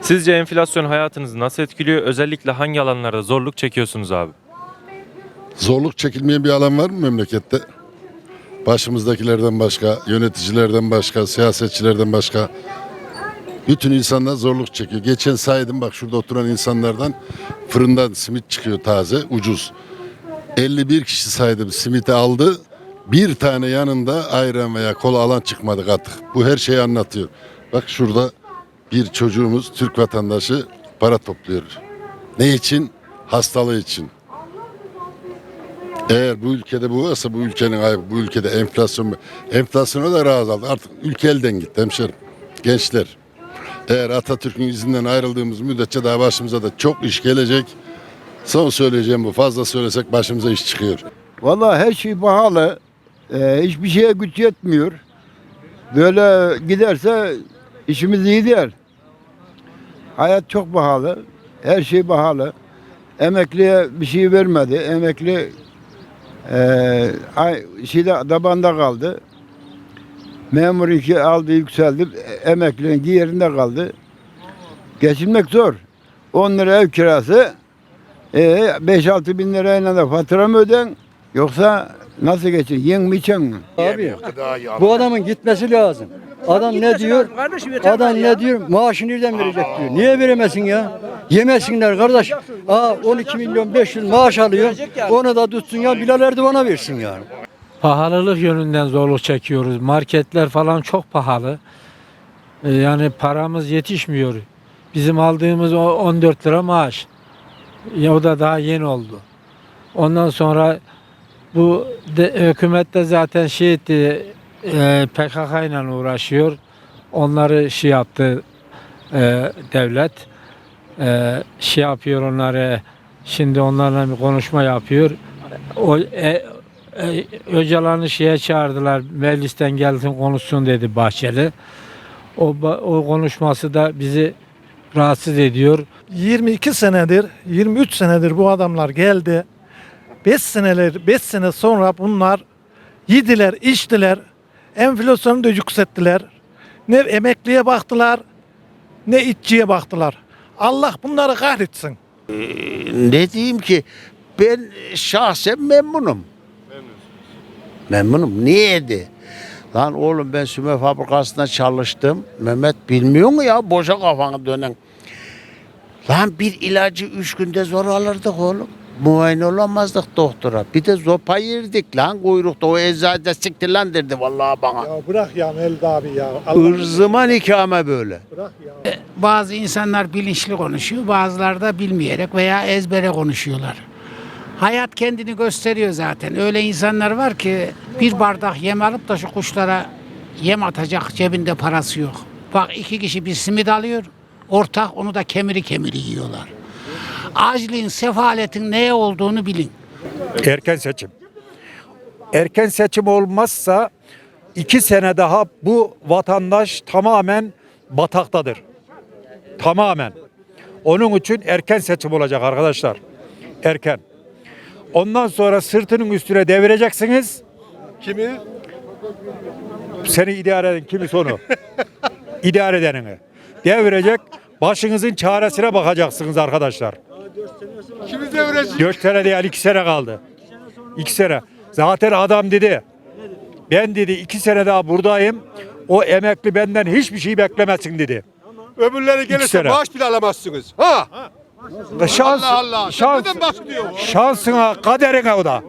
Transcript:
Sizce enflasyon hayatınızı nasıl etkiliyor? Özellikle hangi alanlarda zorluk çekiyorsunuz abi? Zorluk çekilmeyen bir alan var mı memlekette? Başımızdakilerden başka, yöneticilerden başka, siyasetçilerden başka. Bütün insanlar zorluk çekiyor. Geçen saydım bak şurada oturan insanlardan fırından simit çıkıyor taze, ucuz. 51 kişi saydım simiti aldı. Bir tane yanında ayran veya kola alan çıkmadı katık. Bu her şeyi anlatıyor. Bak şurada bir çocuğumuz Türk vatandaşı para topluyor. Ne için? Hastalığı için. Eğer bu ülkede bu varsa bu ülkenin ayıbı, bu ülkede enflasyon, enflasyona da razı aldı. Artık ülke elden gitti hemşerim. Gençler. Eğer Atatürk'ün izinden ayrıldığımız müddetçe daha başımıza da çok iş gelecek. Son söyleyeceğim bu. Fazla söylesek başımıza iş çıkıyor. Vallahi her şey pahalı. Ee, hiçbir şeye güç yetmiyor. Böyle giderse işimiz iyi değil. Hayat çok pahalı. Her şey pahalı. Emekliye bir şey vermedi. Emekli eee ay, şeyde tabanda kaldı. Memur iki aldı yükseldi. Emeklinin yerinde kaldı. Geçinmek zor. 10 lira ev kirası. E, 5-6 bin lirayla da fatura mı öden? Yoksa nasıl geçin? Yen mi içen mi? Abi bu adamın gitmesi lazım. Adam ne diyor? Adam ne diyor? Maaşı nereden verecek diyor. Niye veremesin ya? Yemesinler kardeş. Aa 12 milyon 500 maaş alıyor. Onu da tutsun ya Bilal Erdoğan'a versin yani. Pahalılık yönünden zorluk çekiyoruz. Marketler falan çok pahalı. Ee, Yani paramız yetişmiyor. Bizim aldığımız o 14 lira maaş. Ya o da daha yeni oldu. Ondan sonra bu de, hükümet de zaten şey etti, e, PKK ile uğraşıyor. Onları şey yaptı e, devlet. E, şey yapıyor onları, şimdi onlarla bir konuşma yapıyor. O, e, e, Öcalan'ı şeye çağırdılar. Meclisten gelsin konuşsun dedi Bahçeli. O, o konuşması da bizi rahatsız ediyor. 22 senedir, 23 senedir bu adamlar geldi. 5 seneler, 5 sene sonra bunlar yediler, içtiler. Enflasyonu da yükselttiler. Ne emekliye baktılar, ne iççiye baktılar. Allah bunları kahretsin. ne diyeyim ki ben şahsen memnunum. Memnunum. Niye de? Lan oğlum ben süme fabrikasında çalıştım. Mehmet bilmiyor mu ya boşa kafanı dönen. Lan bir ilacı üç günde zor alırdık oğlum. Muayene olamazdık doktora. Bir de zopa yerdik lan kuyrukta. O eczacı siktir lan derdi vallahi bana. Ya bırak ya Melda abi ya. Irzıma nikahıma böyle. bırak ya. Bazı insanlar bilinçli konuşuyor, bazıları da bilmeyerek veya ezbere konuşuyorlar. Hayat kendini gösteriyor zaten. Öyle insanlar var ki bir bardak yem alıp da şu kuşlara yem atacak cebinde parası yok. Bak iki kişi bir simit alıyor, ortak onu da kemiri kemiri yiyorlar. Aciliğin, sefaletin neye olduğunu bilin. Erken seçim. Erken seçim olmazsa iki sene daha bu vatandaş tamamen bataktadır. Tamamen. Onun için erken seçim olacak arkadaşlar. Erken. Ondan sonra sırtının üstüne devireceksiniz. Kimi? Seni idare eden kimi sonu? idare edenini. Devirecek. Başınızın çaresine bakacaksınız arkadaşlar. Kimi devirecek? Dört sene değil iki sene kaldı. İki sene. Zaten adam dedi. Ben dedi iki sene daha buradayım. O emekli benden hiçbir şey beklemesin dedi. Öbürleri gelirse sene. maaş bile alamazsınız. Ha? Şans, Allah Allah. şans, bahsediyor? şansına, kaderine o da.